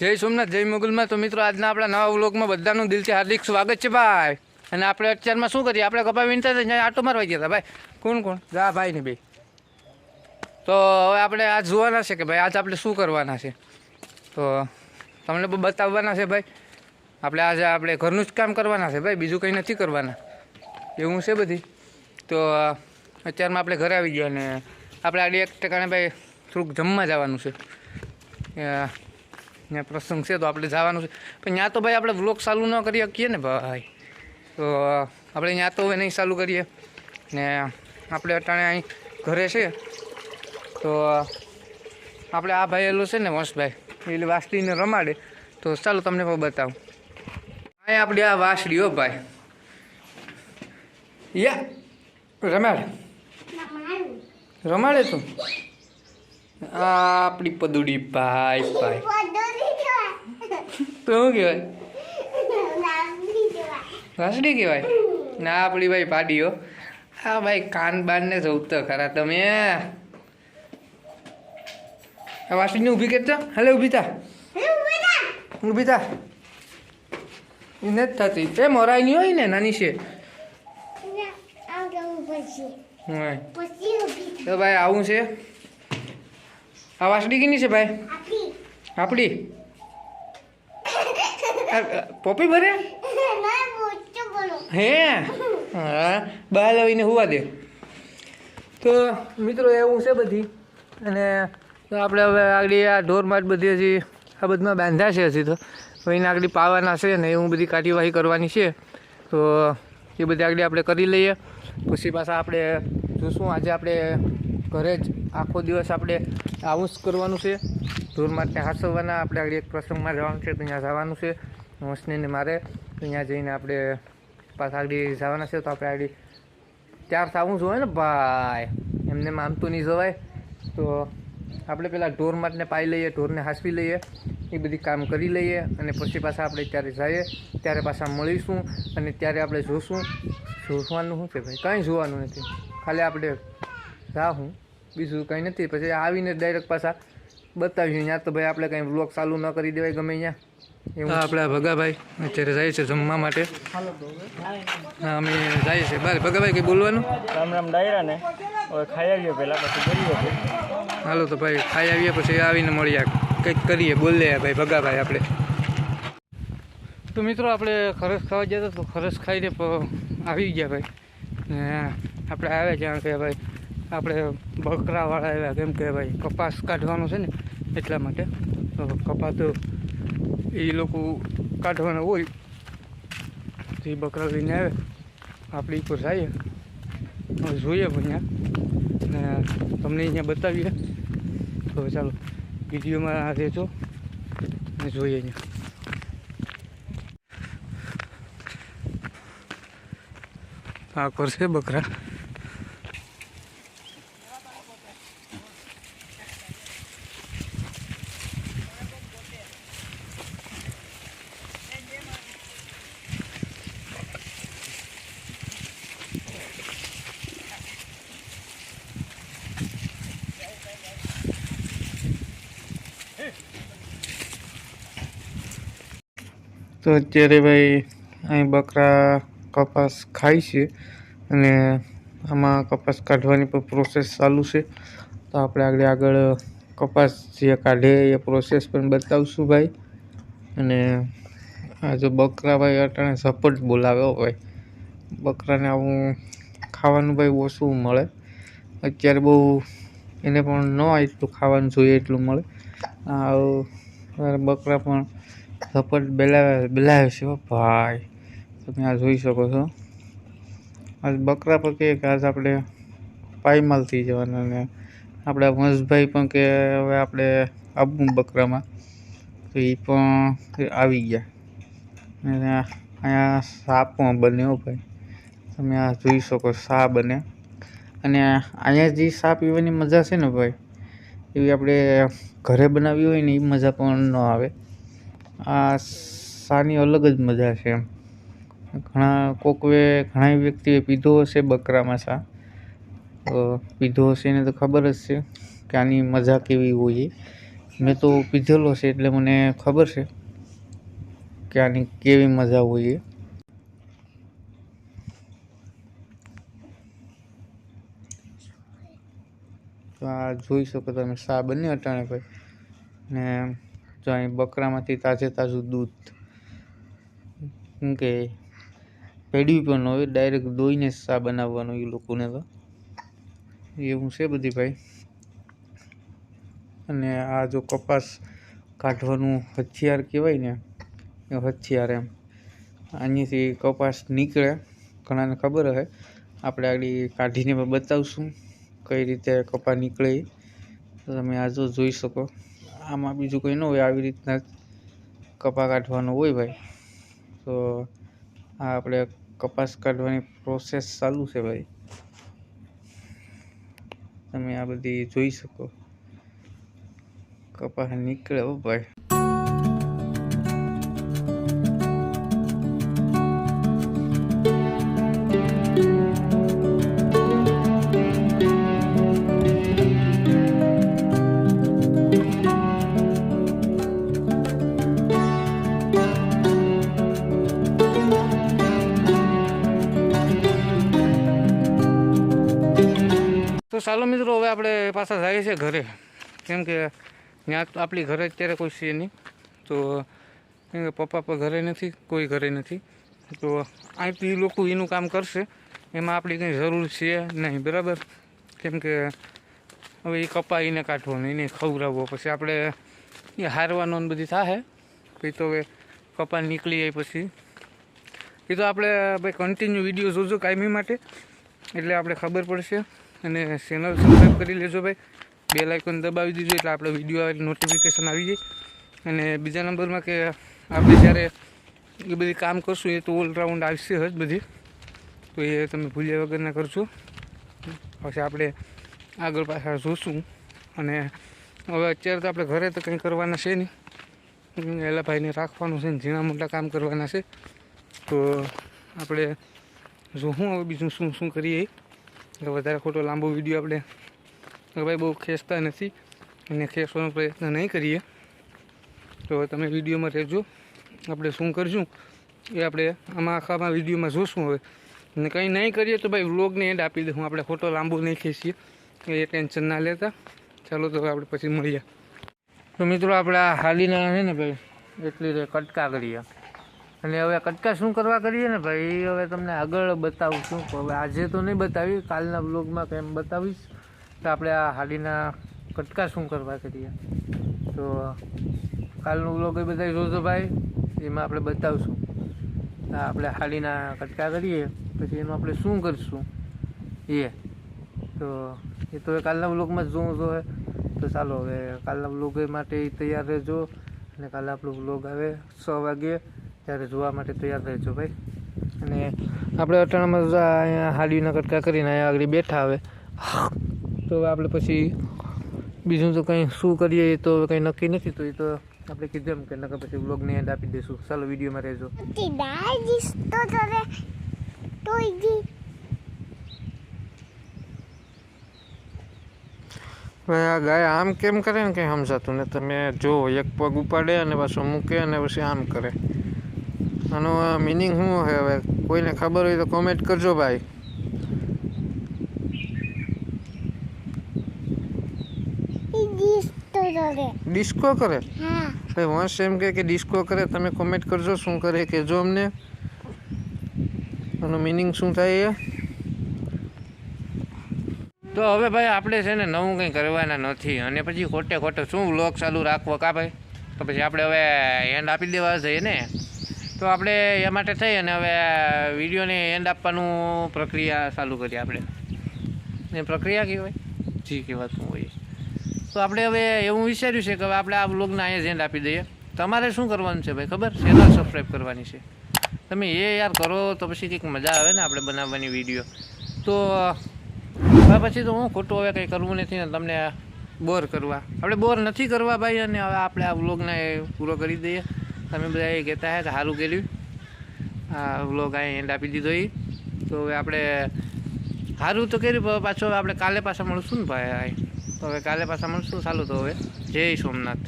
જય સોમનાથ, જય મોગલમાં. તો મિત્રો, આજના આપણા નવા વ્લોગમાં બધાનું દિલથી હાર્દિક સ્વાગત છે ભાઈ. અને આપણે અત્યારમાં શું કરીએ? આપણે કપા વિનતા ત્યાં આટો મારવા ગયા ભાઈ. કોણ કોણ? જા ભાઈ ને બે. તો હવે આપણે આજ જોવાના છે કે ભાઈ, આજ આપણે શું કરવાના છે? તો તમને બતાવવાના છે ભાઈ. આપણે આજે આપણે ઘરનું જ કામ કરવાના છે ભાઈ, બીજું કંઈ નથી કરવાના. એવું છે બધી. તો અત્યારમાં આપણે ઘરે આવી ગયા અને આપણે આડી એક ઠેકાણે ભાઈ થોડુંક જમવા જવાનું છે. ત્યાં પ્રસંગ છે તો આપણે જવાનું છે. પણ ત્યાં તો ભાઈ આપણે વ્લોગ ચાલુ ન કરી શકીએ ને ભાઈ. તો આપણે ત્યાં તો નહીં ચાલુ કરીએ. ને આપણે અટાણે અહીં ઘરે છે. તો આપણે આ ભાઈ એલો છે ને વંશભાઈ એટલે વાસળીને રમાડે. તો ચાલો તમને પણ બતાવું. અહીં આપણી આ વાસળી હો ભાઈ. યા, રમાડ. રમાડે તું? આ આપણી પદુડી ભાઈ ભાઈ. તો શું કહેવાય? વાસડી કહેવાય? ના, આપણી ભાઈ પાડીઓ. હા, ભાઈ કાન બાન ને જવું તો ખરા તમે આ વાસળીને ઊભી કરતો હાલે, ઊભી થા. ઊભી થા. એ નથી થતી. એ મોરાઈની હોય ને, નાની છે. તો ભાઈ, આવું છે. આ વાસડી કેની છે ભાઈ? આપણી. પોપી ભરે? હે? હા, બહાર આવીને હોવા દે. તો મિત્રો એવું છે બધી. અને આપણે હવે આગળ આ ઢોરમાટ બધી હજી આ બધમાં બાંધ્યા છે હજી તો. એને આગળ પાવાના છે ને એવું બધી કાર્યવાહી કરવાની છે. તો એ બધી આગળ આપણે કરી લઈએ. પછી પાછા આપણે જોશું. આજે આપણે ઘરે જ આખો દિવસ આપણે આવું જ કરવાનું છે. ઢોરમાટને હાંસવવાના. આપણે આગળ એક પ્રસંગમાં જવાનું છે. ત્યાં જવાનું છે. મોસનીને મારે ત્યાં જઈને આપણે પાછા આગળ જવાના છે તો આપણે આગળ ત્યાર થવું જોઈએ ને ભાઈ? એમને માનતું નહીં જવાય. તો આપણે પેલા ઢોર માટને પાઈ લઈએ, ઢોરને હાંસવી લઈએ, એ બધી કામ કરી લઈએ અને પછી પાછા આપણે ત્યારે જઈએ, ત્યારે પાછા મળીશું અને ત્યારે આપણે જોશું. જોવાનું શું છે ભાઈ? કંઈ જોવાનું નથી. ખાલી આપણે જાઉં બીજું કંઈ નથી. પછી આવીને ડાયરેક્ટ પાછા બતાવીશું ત્યાં તો ભાઈ આપણે કંઈ બ્લોગ ચાલુ ન કરી દેવાય ગમે ત્યાં એવું આપણા ભગાભાઈ અત્યારે જાય છે જમવા માટે. હા અમે જઈએ છીએ બસ ભગાભાઈ કંઈ બોલવાનું? રામ રામ ડાયરા ને. હવે ખાઈ આવ્યો પહેલા પછી ગરીબ હાલો તો ભાઈ ખાઈ આવીએ પછી આવીને મળીએ કંઈક કરીએ બોલીએ ભાઈ ભગાભાઈ આપણે. તો મિત્રો આપણે ખરસ ખાવા ગયા હતા તો ખરસ ખાઈને આવી ગયા ભાઈ. ને આપણે આવ્યા જ્યાં કે ભાઈ આપણે બકરાવાળા આવ્યા કેમ કે ભાઈ કપાસ કાઢવાનો છે ને એટલા માટે. તો કપાસ તો એ લોકો કાઢવાના હોય તો એ બકરા લઈને આવે, આપણે ઉપર પર જઈએ. જોઈએ અહીંયા ને તમને અહીંયા બતાવીએ. તો ચાલો, વિડીયોમાં રહેજો. ને જોઈએ અહીંયા. આ કરશે બકરા. તો અત્યારે ભાઈ, અહીં બકરા કપાસ ખાય છે અને આમાં કપાસ કાઢવાની પણ પ્રોસેસ ચાલુ છે. તો આપણે આગળ આગળ કપાસ જે કાઢે એ પ્રોસેસ પણ બતાવશું ભાઈ. અને આ જો બકરા ભાઈ અટાણે ઝપટ બોલાવ્યો ભાઈ. બકરાને આવું ખાવાનું ભાઈ ઓછું મળે. અત્યારે બહુ એને પણ ન એટલું ખાવાનું જોઈએ એટલું મળે. બકરા પણ ઝપટ બેલાવે બેલાવે છે ભાઈ. તમે આ જોઈ શકો છો. આજ બકરા પર કે આજ આપણે પાયમાલ થઈ જવાના ને આપણા વંશભાઈ પણ કે હવે આપણે આવું બકરામાં. તો એ પણ આવી ગયા. અને અહીંયા સાપ પણ બન્યો ભાઈ. તમે આ જોઈ શકો સા બને. અને અહીંયા જે સા પીવાની મજા છે ને ભાઈ, એવી આપણે ઘરે બનાવી હોય ને એ મજા પણ ન આવે. આ સાની અલગ જ મજા છે. એમ ઘણા કોકવે ઘણા વ્યક્તિએ પીધો હશે બકરામાં સા. તો પીધો હશે એને તો ખબર જ છે કે આની મજા કેવી હોય. મેં તો પીધેલો છે એટલે મને ખબર છે કે આની કેવી મજા હોય. એ તો આ જોઈ શકો તમે શા બંને અટાણે ભાઈ. ને જો અહીં બકરામાંથી તાજે તાજું દૂધ શું કે પેડ્યું પણ હોય ડાયરેક્ટ દોઈને શા બનાવવાનું એ લોકોને તો. એવું છે બધી ભાઈ. અને આ જો કપાસ કાઢવાનું હથિયાર કહેવાય ને, એ હથિયાર એમ. અહીંયાથી કપાસ નીકળે, ઘણાને ખબર હશે આપણે આગળ કાઢીને બતાવશું કઈ રીતે કપા નીકળે તમે આ જો જોઈ શકો. આમાં બીજું કંઈ ન હોય આવી રીતના કપા કાઢવાનો હોય ભાઈ. તો આ આપણે કપાસ કાઢવાની પ્રોસેસ ચાલુ છે ભાઈ. તમે આ બધી જોઈ શકો. કપાસ નીકળે ભાઈ. તો ચાલો મિત્રો, હવે આપણે પાછા જઈએ છીએ ઘરે. કેમ કે ત્યાં આપણી ઘરે અત્યારે કોઈ છે નહીં. તો કેમ કે પપ્પા પણ ઘરે નથી, કોઈ ઘરે નથી. તો અહીંથી લોકો એનું કામ કરશે. એમાં આપણી કંઈ જરૂર છે નહીં, બરાબર? કેમ કે હવે એ કપા એને કાઢવાનો એને ખવડાવવો. પછી આપણે એ હારવાનો બધી થાય પછી તો હવે કપા નીકળી જાય પછી. એ તો આપણે ભાઈ કન્ટિન્યુ વીડિયો જોજો કાયમી માટે. એટલે આપણે ખબર પડશે. અને ચેનલ સબસ્ક્રાઈબ કરી લેજો ભાઈ. બે લાઇકોન દબાવી દીજો એટલે આપણે વીડિયો આવે નોટિફિકેશન આવી જાય. અને બીજા નંબરમાં કે આપણે જ્યારે એ બધી કામ કરશું એ તો ઓલરાઉન્ડ આવશે જ બધી. તો એ તમે ભૂલ્યા વગરના કરશો પછી આપણે આગળ પાછા જોશું. અને હવે અત્યારે તો આપણે ઘરે તો કંઈ કરવાના છે નહીં. એલા ભાઈને રાખવાનું છે ને ઝીણા મોટા કામ કરવાના છે. તો આપણે જો હવે બીજું શું શું કરીએ? વધારે ખોટો લાંબો વીડિયો આપણે ભાઈ બહુ ખેંચતા નથી અને ખેંચવાનો પ્રયત્ન નહીં કરીએ. તો તમે વિડીયોમાં રહેજો. આપણે શું કરશું? એ આપણે આમાં આખામાં વિડીયોમાં જોશું હવે. અને કંઈ નહીં કરીએ તો ભાઈ વ્લોગને એડ આપી દઉં. આપણે ખોટો લાંબો નહીં ખેંચીએ. એ ટેન્શન ના લેતા. ચાલો તો આપણે પછી મળીએ. તો મિત્રો આપણે હાલીના છે ને ભાઈ? એટલી કટકા કરીએ. અને હવે કટકા શું કરવા કરીએ ને ભાઈ? હવે તમને આગળ બતાવું છું. હવે આજે તો નહીં બતાવી, કાલના બ્લોગમાં કેમ બતાવીશ તો આપણે આ હાડીના કટકા શું કરવા કરીએ. તો કાલનું બ્લોગ એ બધા જોજો ભાઈ, એમાં આપણે બતાવશું. આપણે હાડીના કટકા કરીએ, પછી એનું આપણે શું કરીશું? એ. તો એ તો હવે કાલના બ્લોગમાં જ જોવું જોઈએ. તો ચાલો હવે કાલના બ્લોગ માટે તૈયાર રહેજો. અને કાલે આપણો બ્લોગ આવે છ વાગે ત્યારે જોવા માટે તૈયાર રહેજો ભાઈ. અને આપણે અટાણામાં અહીંયા હાડીના કટકા કરીને અહીંયા આગળ બેઠા હવે. તો આપણે પછી બીજું તો કંઈ શું કરીએ એ તો કંઈ નક્કી નથી તો એ તો આપણે કીધું એમ કે નકર પછી બ્લોગને એન્ડ આપી દઈશું. ચાલો વિડીયોમાં રહેજો. ભાઈ આ ગાય આમ કેમ કરે ને કંઈ સમજાતું ને તમે જો એક પગ ઉપાડે અને પાછો મૂકે અને પછી આમ કરે. આનો મિનિંગ શું છે હવે? કોઈને ખબર હોય તો કોમેન્ટ કરજો ભાઈ. ડિસ્કો કરે. ભાઈ વંશ એમ કે ડિસ્કો કરે તમે કોમેન્ટ કરજો શું કરે કહેજો અમને. આનો મિનિંગ શું થાય એ? તો હવે ભાઈ આપણે છે ને નવું કંઈ કરવાના નથી. અને પછી ખોટે ખોટે શું વ્લોગ ચાલુ રાખવો કા ભાઈ? તો પછી આપણે હવે હેન્ડ આપી દેવા જઈએ ને તો આપણે એ માટે થઈ અને હવે વિડીયોને એન્ડ આપવાનું પ્રક્રિયા ચાલુ કરીએ આપણે. એ પ્રક્રિયા કહેવાય જી કહેવાતું હોય. તો આપણે હવે એવું વિચાર્યું છે કે હવે આપણે આ બ્લોગને અહીંયા એન્ડ આપી દઈએ. તમારે શું કરવાનું છે ભાઈ? ખબર? ચેનલ સબસ્ક્રાઈબ કરવાની છે. તમે એ યાર કરો તો પછી કંઈક મજા આવે ને આપણે બનાવવાની વીડિયો તો હવે પછી તો હું ખોટું હવે કંઈ કરવું નથી ને તમને બોર કરવા. આપણે બોર નથી કરવા ભાઈ અને હવે આપણે આ વ્લોગને પૂરો કરી દઈએ. તમે બધા એ કહેતા હે સારું કર્યું. આ વ્લોગ અહીં એન્ડ આપી દીધો એ તો હવે આપણે સારું તો કર્યું પાછો આપણે કાલે પાછા મળશું ને ભાઈ તો હવે કાલે પાછા મળશું. સારું તો હવે. જય સોમનાથ.